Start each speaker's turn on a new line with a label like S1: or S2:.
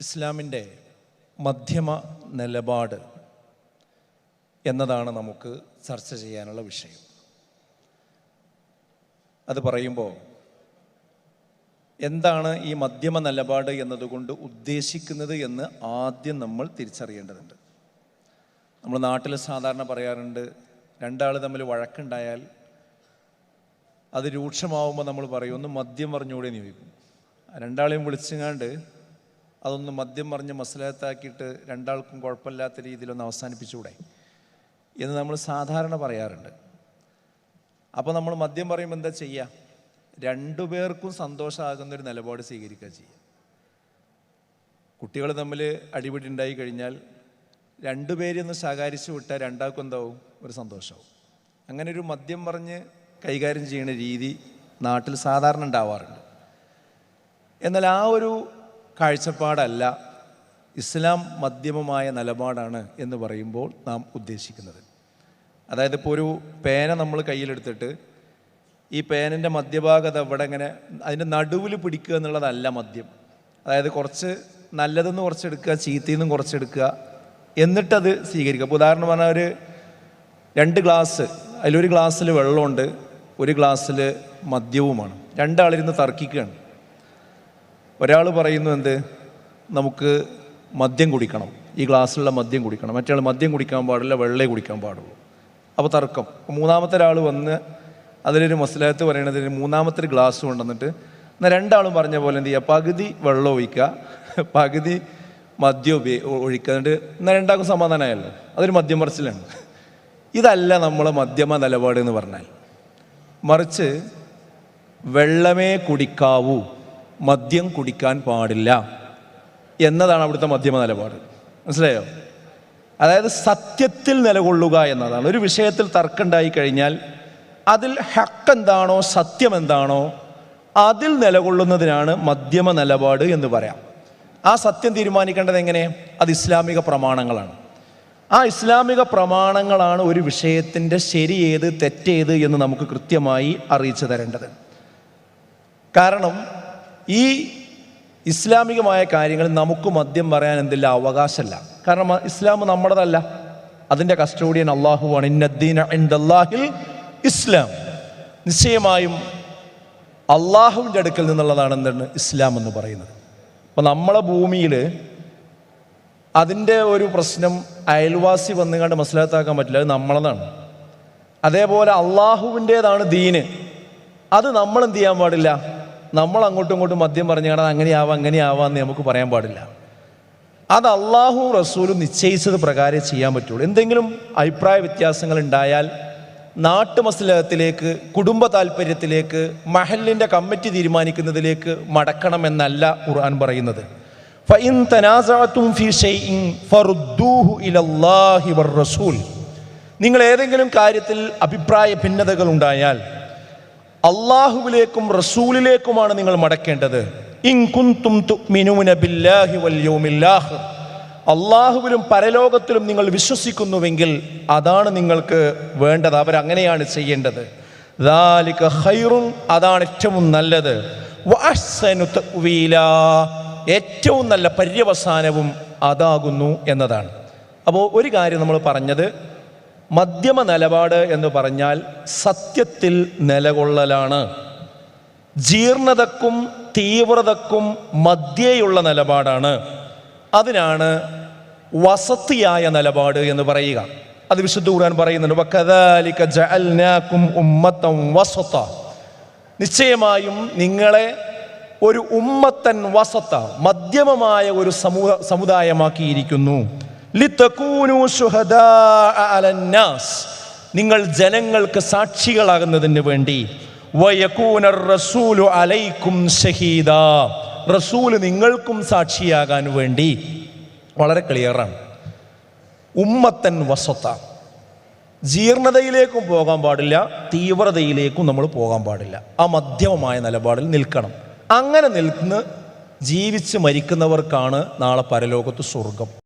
S1: ഇസ്ലാമിന്റെ മധ്യമ നിലപാട് എന്നതാണ് നമുക്ക് ചർച്ച ചെയ്യാനുള്ള വിഷയം. അത് പറയുമ്പോൾ എന്താണ് ഈ മധ്യമ നിലപാട് എന്നതുകൊണ്ട് ഉദ്ദേശിക്കുന്നത് എന്ന് ആദ്യം നമ്മൾ തിരിച്ചറിയേണ്ടതുണ്ട്. നമ്മൾ നാട്ടിൽ സാധാരണ പറയാറുണ്ട് രണ്ടാൾ തമ്മിൽ വഴക്കുണ്ടായാൽ അത് രൂക്ഷമാവുമ്പോൾ നമ്മൾ പറയും ഒന്ന് മദ്യം പറഞ്ഞുകൂടെ എന്ന് രണ്ടാളെയും വിളിച്ചങ്ങാണ്ട് അതൊന്ന് മദ്യം പറഞ്ഞ് മസലത്താക്കിയിട്ട് രണ്ടാൾക്കും കുഴപ്പമില്ലാത്ത രീതിയിലൊന്ന് അവസാനിപ്പിച്ചുകൂടെ? എന്ന് നമ്മൾ സാധാരണ പറയാറുണ്ട്. അപ്പോൾ നമ്മൾ മദ്യം പറയുമ്പോൾ എന്താ ചെയ്യുക രണ്ടുപേർക്കും സന്തോഷമാകുന്ന ഒരു നിലപാട് സ്വീകരിക്കുക ചെയ്യുക. കുട്ടികൾ തമ്മിൽ അടിപിടി ഉണ്ടായി കഴിഞ്ഞാൽ രണ്ടു രണ്ടുപേരെയൊന്ന് ശകാരിച്ചു വിട്ടാൽ രണ്ടാൾക്കും എന്താവും? ഒരു സന്തോഷമാവും. അങ്ങനെ ഒരു മദ്യം പറഞ്ഞ് കൈകാര്യം ചെയ്യുന്ന രീതി നാട്ടിൽ സാധാരണ ഉണ്ടാവാറുണ്ട്. എന്നാൽ ആ ഒരു കാഴ്ചപ്പാടല്ല. ഇസ്ലാം മധ്യമമായ നിലപാടാണ് എന്ന് പറയുമ്പോൾ നാം ഉദ്ദേശിക്കുന്നത്. അതായത് ഇപ്പോൾ ഒരു പേന നമ്മൾ കയ്യിലെടുത്തിട്ട് ഈ പേനന്റെ മധ്യഭാഗത്ത് അവിടെ ഇങ്ങനെ അതിന്റെ നടുവിൽ പിടിക്കുക എന്നുള്ളതല്ല മദ്യം. അതായത് കുറച്ച് നല്ലതെന്ന് കുറച്ചെടുക്കുക ചീത്തയിൽ കുറച്ചെടുക്കുക എന്നിട്ടത് സ്വീകരിക്കുക. അപ്പോൾ ഉദാഹരണം പറഞ്ഞാൽ ഒരു രണ്ട് ഗ്ലാസ് അതിലൊരു ഗ്ലാസ്സിൽ വെള്ളമുണ്ട് ഒരു ഗ്ലാസ്സിൽ മദ്യവുമാണ്. രണ്ടാളിരുന്ന് തർക്കിക്കുകയാണ്. ഒരാൾ പറയുന്നു എന്ത്? നമുക്ക് മദ്യം കുടിക്കണം. ഈ ഗ്ലാസ്സിലുള്ള മദ്യം കുടിക്കണം. മറ്റേ മദ്യം കുടിക്കാൻ പാടില്ല വെള്ളേ കുടിക്കാൻ പാടുള്ളൂ. അപ്പോൾ തർക്കം. മൂന്നാമത്തെ ഒരാൾ വന്ന് അതിലൊരു മസലത്ത് പറയണതിന് മൂന്നാമത്തെ ഒരു ഗ്ലാസ് കൊണ്ടുവന്നിട്ട് എന്നാൽ രണ്ടാളും പറഞ്ഞ പോലെ എന്ത് ചെയ്യുക? പകുതി വെള്ളം ഒഴിക്കുക പകുതി മദ്യം ഉപയോഗി ഒഴിക്കുക. എന്നിട്ട് എന്നാൽ രണ്ടാൾക്കും സമാധാനമായല്ലോ അതൊരു മദ്യം പറച്ചിലാണ്. ഇതല്ല നമ്മളെ മധ്യമ നിലപാട് എന്ന് പറഞ്ഞാൽ. മറിച്ച് വെള്ളമേ കുടിക്കാവൂ. മദ്യം കുടിക്കാൻ പാടില്ല എന്നതാണ് അവിടുത്തെ മധ്യമ നിലപാട്. മനസ്സിലായോ? അതായത് സത്യത്തിൽ നിലകൊള്ളുക എന്നതാണ്. ഒരു വിഷയത്തിൽ തർക്കമുണ്ടായി കഴിഞ്ഞാൽ അതിൽ ഹക്ക് എന്താണോ സത്യം എന്താണോ അതിൽ നിലകൊള്ളുന്നതിനാണ് മധ്യമ നിലപാട് എന്ന് പറയാം. ആ സത്യം തീരുമാനിക്കേണ്ടത് എങ്ങനെ? അത് ഇസ്ലാമിക പ്രമാണങ്ങളാണ്. ആ ഇസ്ലാമിക പ്രമാണങ്ങളാണ് ഒരു വിഷയത്തിന്റെ ശരി ഏത് തെറ്റേത് എന്ന് നമുക്ക് കൃത്യമായി അറിയിച്ചു തരേണ്ടത്. കാരണം ഈ ഇസ്ലാമികമായ കാര്യങ്ങൾ നമുക്ക് മദ്യം പറയാൻ എന്തില്ല? അവകാശമല്ല. കാരണം ഇസ്ലാം നമ്മുടേതല്ല. അതിന്റെ കസ്റ്റോഡിയൻ അള്ളാഹുവാണ്. ഇന്നദ്ദീൻ ഇൻദല്ലാഹിൽ ഇസ്ലാം. നിശ്ചയമായും അള്ളാഹുവിന്റെ അടുക്കൽ നിന്നുള്ളതാണ് എന്താണ്? ഇസ്ലാം എന്ന് പറയുന്നത്. അപ്പോൾ നമ്മളെ ഭൂമിയിൽ അതിന്റെ ഒരു പ്രശ്നം അയൽവാസി വന്നുകൊണ്ട് മനസ്സിലാത്താക്കാൻ പറ്റില്ല. അത് നമ്മളതാണ്. അതേപോലെ അള്ളാഹുവിന്റേതാണ് ദീന്. അത് നമ്മൾ എന്ത് ചെയ്യാൻ പാടില്ല? നമ്മൾ അങ്ങോട്ടും ഇങ്ങോട്ടും മദ്യം പറഞ്ഞു കാണാൻ അങ്ങനെയാവാം അങ്ങനെയാവാം എന്ന് നമുക്ക് പറയാൻ പാടില്ല. അത് അള്ളാഹു റസൂലും നിശ്ചയിച്ചത് പ്രകാരം ചെയ്യാൻ പറ്റുള്ളൂ. എന്തെങ്കിലും അഭിപ്രായ വ്യത്യാസങ്ങൾ ഉണ്ടായാൽ നാട്ടുമസ്ലഹത്തിലേക്ക് കുടുംബ താല്പര്യത്തിലേക്ക് മഹലിന്റെ കമ്മിറ്റി തീരുമാനിക്കുന്നതിലേക്ക് മടക്കണമെന്നല്ല ഖുർആൻ പറയുന്നത്. നിങ്ങൾ ഏതെങ്കിലും കാര്യത്തിൽ അഭിപ്രായ ഭിന്നതകൾ ഉണ്ടായാൽ അള്ളാഹുവിലേക്കും റസൂലിലേക്കുമാണ് നിങ്ങൾ മടക്കേണ്ടത്. അള്ളാഹുവിലും പരലോകത്തിലും നിങ്ങൾ വിശ്വസിക്കുന്നുവെങ്കിൽ അതാണ് നിങ്ങൾക്ക് വേണ്ടത്. അവരങ്ങനെയാണ് ചെയ്യേണ്ടത്. അതാണ് ഏറ്റവും നല്ലത്. ഏറ്റവും നല്ല പര്യവസാനവും അതാകുന്നു എന്നതാണ്. അപ്പോൾ ഒരു കാര്യം നമ്മൾ പറഞ്ഞത് മധ്യമ നിലപാട് എന്ന് പറഞ്ഞാൽ സത്യത്തിൽ നിലകൊള്ളലാണ്. ജീർണതക്കും തീവ്രതക്കും മധ്യേയുള്ള നിലപാടാണ്. അതിനാണ് വസത്തിയായ നിലപാട് എന്ന് പറയുക. അത് വിശുദ്ധ ഖുർആൻ പറയുന്നുണ്ട് ജഅൽനാകും വസത്ത നിശ്ചയമായും നിങ്ങളെ ഒരു ഉമ്മത്തൻ വസത്ത മധ്യമമായ ഒരു സമൂഹ സമുദായമാക്കിയിരിക്കുന്നു. നിങ്ങൾ ജനങ്ങൾക്ക് സാക്ഷികളാകുന്നതിന് വേണ്ടി റസൂലു അലൈക്കും ഷഹീദ റസൂൽ നിങ്ങൾക്കും സാക്ഷിയാകാൻ വേണ്ടി. വളരെ ക്ലിയറാണ്. ഉമ്മത്തൻ വസത്ത ജീർണതയിലേക്കും പോകാൻ പാടില്ല തീവ്രതയിലേക്കും നമ്മൾ പോകാൻ പാടില്ല. ആ മധ്യമമായ നിലപാടിൽ നിൽക്കണം. അങ്ങനെ നിൽക്കുന്ന ജീവിച്ച് മരിക്കുന്നവർക്കാണ് നാളെ പരലോകത്ത് സ്വർഗം.